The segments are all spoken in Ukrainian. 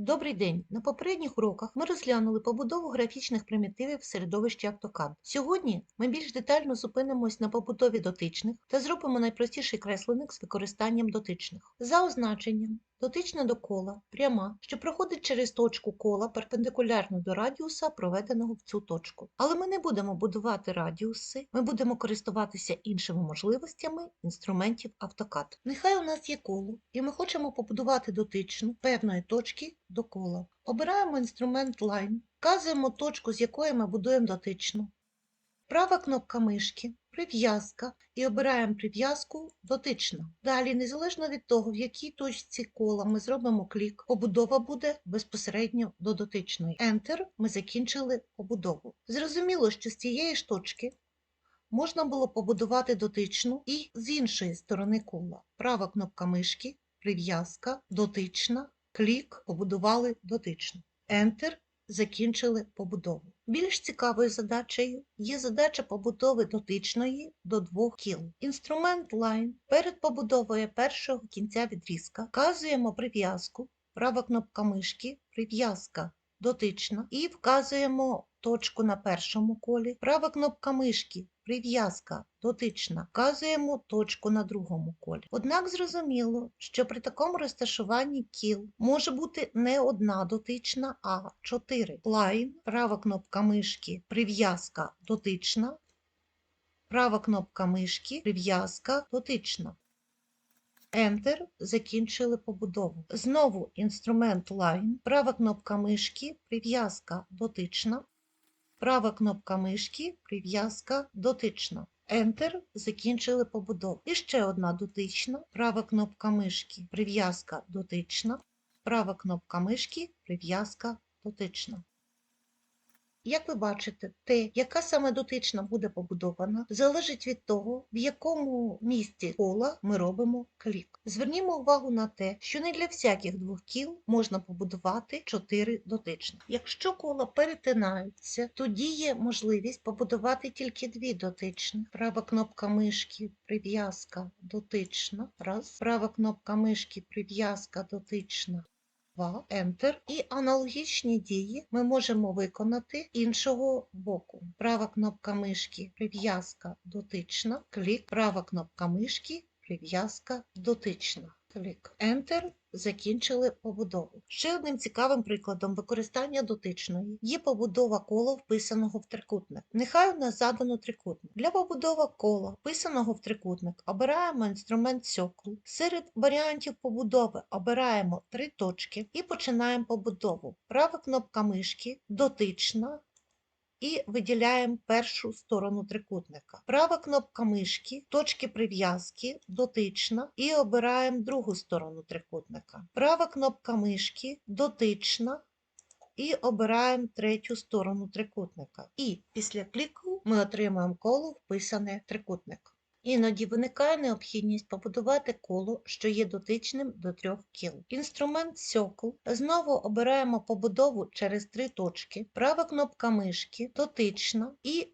Добрий день! На попередніх уроках ми розглянули побудову графічних примітивів в середовищі AutoCAD. Сьогодні ми більш детально зупинимось на побудові дотичних та зробимо найпростіший кресленик з використанням дотичних. За означенням, дотична до кола пряма, що проходить через точку кола перпендикулярно до радіуса, проведеного в цю точку. Але ми не будемо будувати радіуси, ми будемо користуватися іншими можливостями інструментів AutoCAD. Нехай у нас є коло, і ми хочемо побудувати дотичну певної точки до кола. Обираємо інструмент Line, вказуємо точку, з якої ми будуємо дотичну. Права кнопка мишки, прив'язка і обираємо прив'язку дотична. Далі, незалежно від того, в якій точці кола ми зробимо клік, побудова буде безпосередньо до дотичної. Enter ми закінчили побудову. Зрозуміло, що з цієї ж точки можна було побудувати дотичну і з іншої сторони кола. Права кнопка мишки, прив'язка, дотична, клік, побудували дотичну. Enter закінчили побудову. Більш цікавою задачею є задача побудови дотичної до двох кіл. Інструмент Line перед побудовою першого кінця відрізка. Вказуємо прив'язку, права кнопка мишки, прив'язка дотична. І вказуємо точку на першому колі, права кнопка мишки, прив'язка дотична, вказуємо точку на другому колі. Однак зрозуміло, що при такому розташуванні кіл може бути не одна дотична, а чотири. Line, права кнопка мишки, прив'язка дотична, права кнопка мишки, прив'язка дотична. Enter закінчили побудову. Знову інструмент Line, права кнопка мишки, прив'язка дотична, права кнопка мишки, прив'язка дотична. Enter закінчили побудову. І ще одна дотична, права кнопка мишки, прив'язка дотична, права кнопка мишки, прив'язка дотична. Як ви бачите, те, яка саме дотична буде побудована, залежить від того, в якому місці кола ми робимо клік. Звернімо увагу на те, що не для всяких двох кіл можна побудувати чотири дотичних. Якщо кола перетинаються, тоді є можливість побудувати тільки дві дотичних. Права кнопка мишки, прив'язка дотична. Раз. Права кнопка мишки, прив'язка дотична. 2, Enter. І аналогічні дії ми можемо виконати іншого боку. Права кнопка мишки, прив'язка дотична, клік, права кнопка мишки, прив'язка дотична. Клік. Enter. Закінчили побудову. Ще одним цікавим прикладом використання дотичної є побудова кола, вписаного в трикутник. Нехай у нас задано трикутник. Для побудови кола, вписаного в трикутник, обираємо інструмент Circle. Серед варіантів побудови обираємо три точки і починаємо побудову. Права кнопка мишки, дотична, і виділяємо першу сторону трикутника. Права кнопка мишки, точки прив'язки, дотична і обираємо другу сторону трикутника. Права кнопка мишки, дотична і обираємо третю сторону трикутника. І після кліку ми отримаємо коло вписане трикутник. Іноді виникає необхідність побудувати коло, що є дотичним до трьох кіл. Інструмент Circle. Знову обираємо побудову через три точки. Права кнопка мишки, дотична і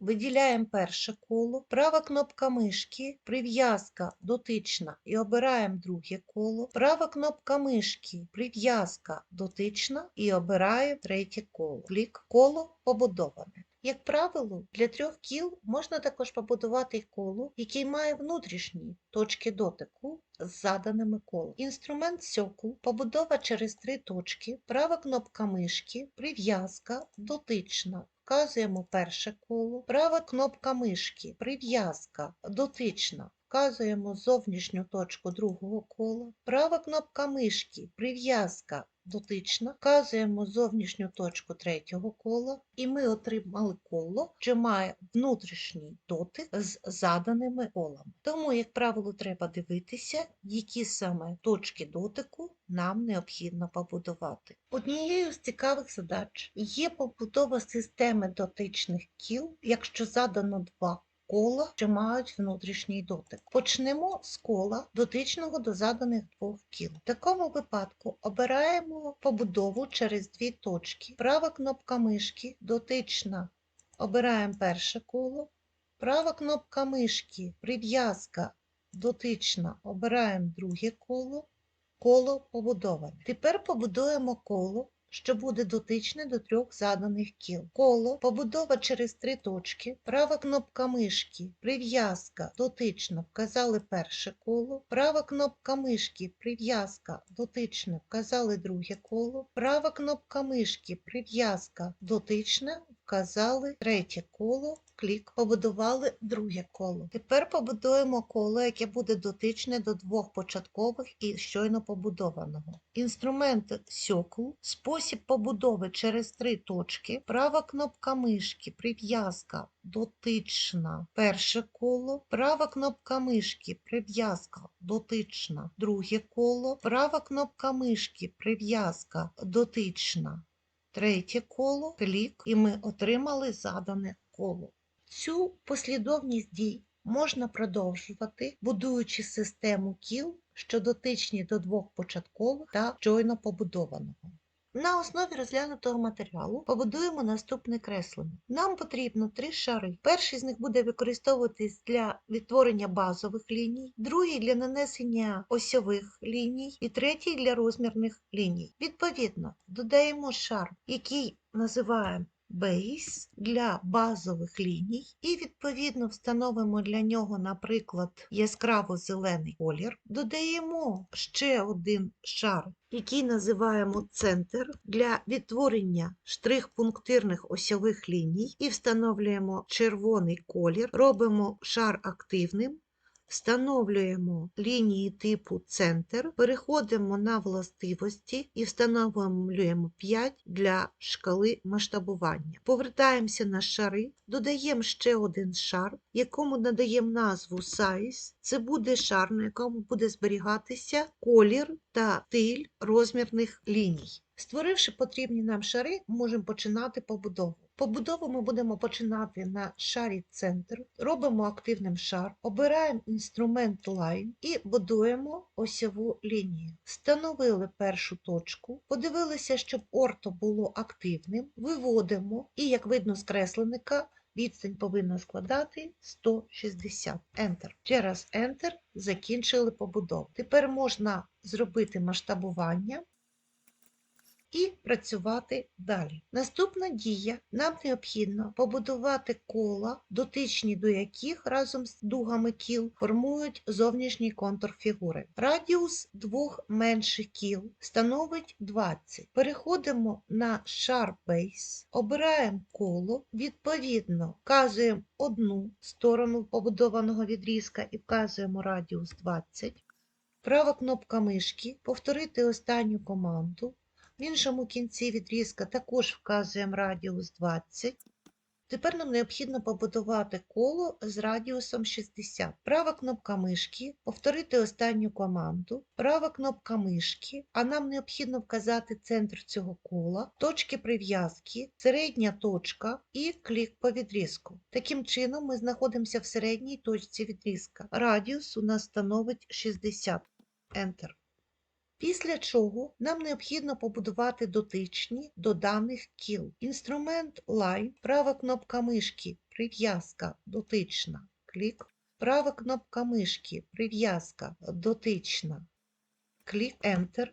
виділяємо перше коло. Права кнопка мишки, прив'язка дотична і обираємо друге коло. Права кнопка мишки, прив'язка дотична і обираємо третє коло. Клік коло побудоване. Як правило, для трьох кіл можна також побудувати коло, який має внутрішні точки дотику з заданими колом. Інструмент Circle – побудова через три точки, права кнопка мишки, прив'язка, дотична. Вказуємо перше коло, права кнопка мишки, прив'язка, дотична. Вказуємо зовнішню точку другого кола, права кнопка мишки, прив'язка, дотична, вказуємо зовнішню точку третього кола, і ми отримали коло, що має внутрішній дотик з заданими колами. Тому, як правило, треба дивитися, які саме точки дотику нам необхідно побудувати. Однією з цікавих задач є побудова системи дотичних кіл, якщо задано два кола, що мають внутрішній дотик. Почнемо з кола, дотичного до заданих двох кіл. В такому випадку обираємо побудову через дві точки. Права кнопка мишки, дотична. Обираємо перше коло. Права кнопка мишки, прив'язка, дотична. Обираємо друге коло. Коло побудоване. Тепер побудуємо коло, що буде дотичне до трьох заданих кіл. Коло, побудова через три точки, права кнопка мишки, прив'язка, дотична, вказали перше коло, права кнопка мишки, прив'язка, дотична, вказали друге коло, права кнопка мишки, прив'язка, дотична, вказали третє коло, клік, побудували друге коло. Тепер побудуємо коло, яке буде дотичне до двох початкових і щойно побудованого. Інструмент Circle, спосіб побудови через три точки, права кнопка мишки, прив'язка, дотична, перше коло, права кнопка мишки, прив'язка, дотична, друге коло, права кнопка мишки, прив'язка, дотична, третє коло, клік, і ми отримали задане коло. Цю послідовність дій можна продовжувати, будуючи систему кіл, що дотичні до двох початкових та щойно побудованого. На основі розглянутого матеріалу побудуємо наступне креслення. Нам потрібно три шари. Перший з них буде використовуватись для відтворення базових ліній, другий для нанесення осьових ліній і третій для розмірних ліній. Відповідно, додаємо шар, який називаємо Base для базових ліній і відповідно встановимо для нього, наприклад, яскраво зелений колір. Додаємо ще один шар, який називаємо центр для відтворення штрих-пунктирних осьових ліній і встановлюємо червоний колір, робимо шар активним. Встановлюємо лінії типу центр, переходимо на властивості і встановлюємо 5 для шкали масштабування. Повертаємося на шари, додаємо ще один шар, якому надаємо назву Size. Це буде шар, на якому буде зберігатися колір та стиль розмірних ліній. Створивши потрібні нам шари, можемо починати побудову. Побудову ми будемо починати на шарі центр, робимо активним шар, обираємо інструмент Line і будуємо осьову лінію. Встановили першу точку, подивилися, щоб орто було активним, виводимо і, як видно з кресленника, відстань повинна складати 160. Enter. Через Enter закінчили побудову. Тепер можна зробити масштабування і працювати далі. Наступна дія нам необхідно побудувати кола, дотичні до яких разом з дугами кіл формують зовнішній контур фігури. Радіус двох менших кіл становить 20. Переходимо на Sharp Base, обираємо коло, відповідно вказуємо одну сторону побудованого відрізка і вказуємо радіус 20. Права кнопка мишки, повторити останню команду. В іншому кінці відрізка також вказуємо радіус 20. Тепер нам необхідно побудувати коло з радіусом 60. Права кнопка мишки, повторити останню команду, права кнопка мишки, а нам необхідно вказати центр цього кола, точки прив'язки, середня точка і клік по відрізку. Таким чином ми знаходимося в середній точці відрізка. Радіус у нас становить 60. Enter. Після чого нам необхідно побудувати дотичні до даних кіл. Інструмент Line, права кнопка мишки, прив'язка дотична, клік, права кнопка мишки, прив'язка дотична, клік Enter,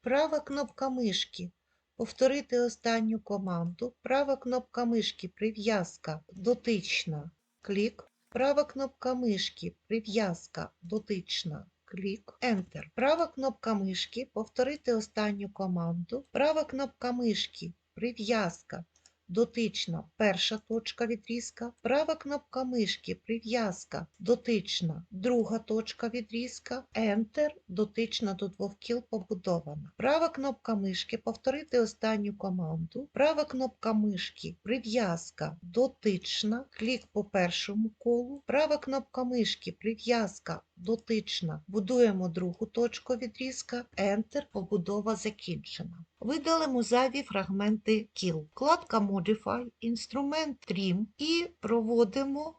права кнопка мишки, повторити останню команду, права кнопка мишки, прив'язка дотична, клік, права кнопка мишки, прив'язка дотична, клік, Enter. Права кнопка мишки, повторити останню команду. Права кнопка мишки, прив'язка, дотична, перша точка відрізка. Права кнопка мишки, прив'язка, дотична, друга точка відрізка. Enter, дотична до двох кіл побудована. Права кнопка мишки, повторити останню команду. Права кнопка мишки, прив'язка, дотична, клік по першому колу. Права кнопка мишки, прив'язка, дотична. Будуємо другу точку відрізка, Enter, побудова закінчена. Видалимо зайві фрагменти кіл. Вкладка Modify, інструмент Trim і проводимо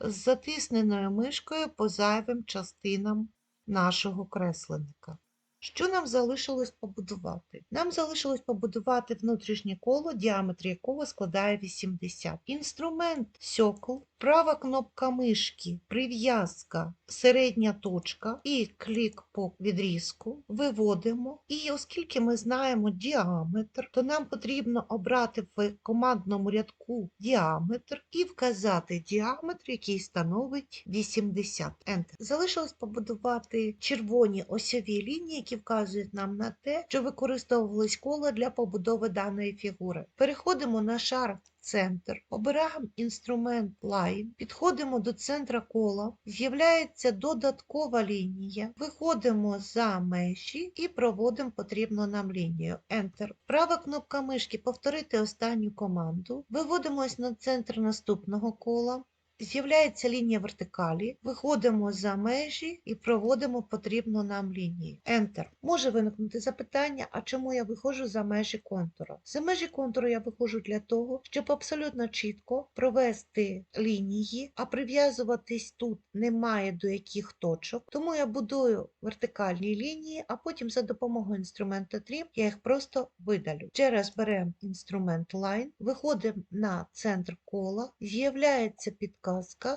з затисненою мишкою по зайвим частинам нашого кресленника. Що нам залишилось побудувати? Нам залишилось побудувати внутрішнє коло, діаметр якого складає 80. Інструмент Circle, права кнопка мишки, прив'язка, середня точка і клік по відрізку. Виводимо. І оскільки ми знаємо діаметр, то нам потрібно обрати в командному рядку діаметр і вказати діаметр, який становить 80. Enter. Залишилось побудувати червоні осьові лінії, які вказують нам на те, що використовувались кола для побудови даної фігури. Переходимо на шар центр, обираємо інструмент Line, підходимо до центра кола, з'являється додаткова лінія, виходимо за межі і проводимо потрібну нам лінію. Enter. Права кнопка мишки повторити останню команду, виводимось на центр наступного кола. З'являється лінія вертикалі, виходимо за межі і проводимо потрібну нам лінію. Enter. Може виникнути запитання, а чому я виходжу за межі контура? За межі контура я виходжу для того, щоб абсолютно чітко провести лінії, а прив'язуватись тут немає до яких точок. Тому я будую вертикальні лінії, а потім за допомогою інструменту Trim я їх просто видалю. Ще раз беремо інструмент Line, виходимо на центр кола, з'являється підказка.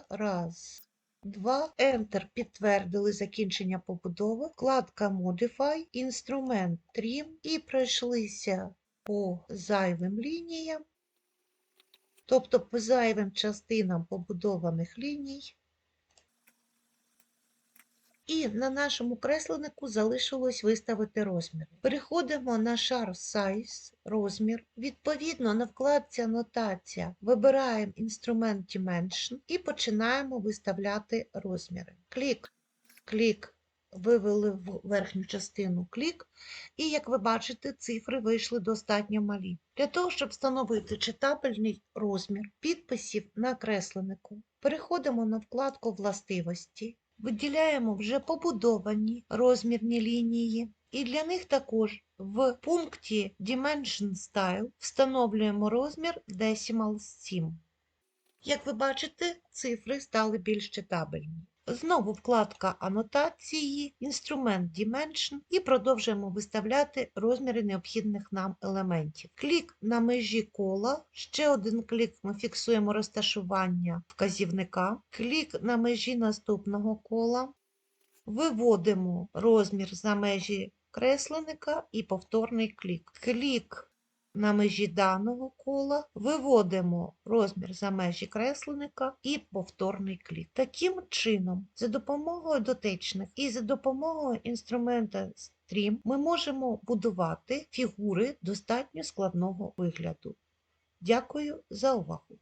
Раз, два. Enter. Підтвердили закінчення побудови. Вкладка Modify, інструмент Trim і пройшлися по зайвим лініям, тобто по зайвим частинам побудованих ліній. І на нашому кресленнику залишилось виставити розміри. Переходимо на шар Size, розмір. Відповідно, на вкладці Анотація вибираємо інструмент Dimension і починаємо виставляти розміри. Клік, клік, вивели в верхню частину клік. І, як ви бачите, цифри вийшли достатньо малі. Для того, щоб встановити читабельний розмір підписів на кресленнику, переходимо на вкладку Властивості. Виділяємо вже побудовані розмірні лінії, і для них також в пункті Dimension Style встановлюємо розмір Decimal 7. Як ви бачите, цифри стали більш читабельні. Знову вкладка анотації, інструмент Dimension і продовжуємо виставляти розміри необхідних нам елементів. Клік на межі кола, ще один клік ми фіксуємо розташування вказівника, клік на межі наступного кола, виводимо розмір за межі кресленника і повторний клік. Клік на межі даного кола, виводимо розмір за межі кресленника і повторний клік. Таким чином, за допомогою дотичних і за допомогою інструмента Stream ми можемо будувати фігури достатньо складного вигляду. Дякую за увагу!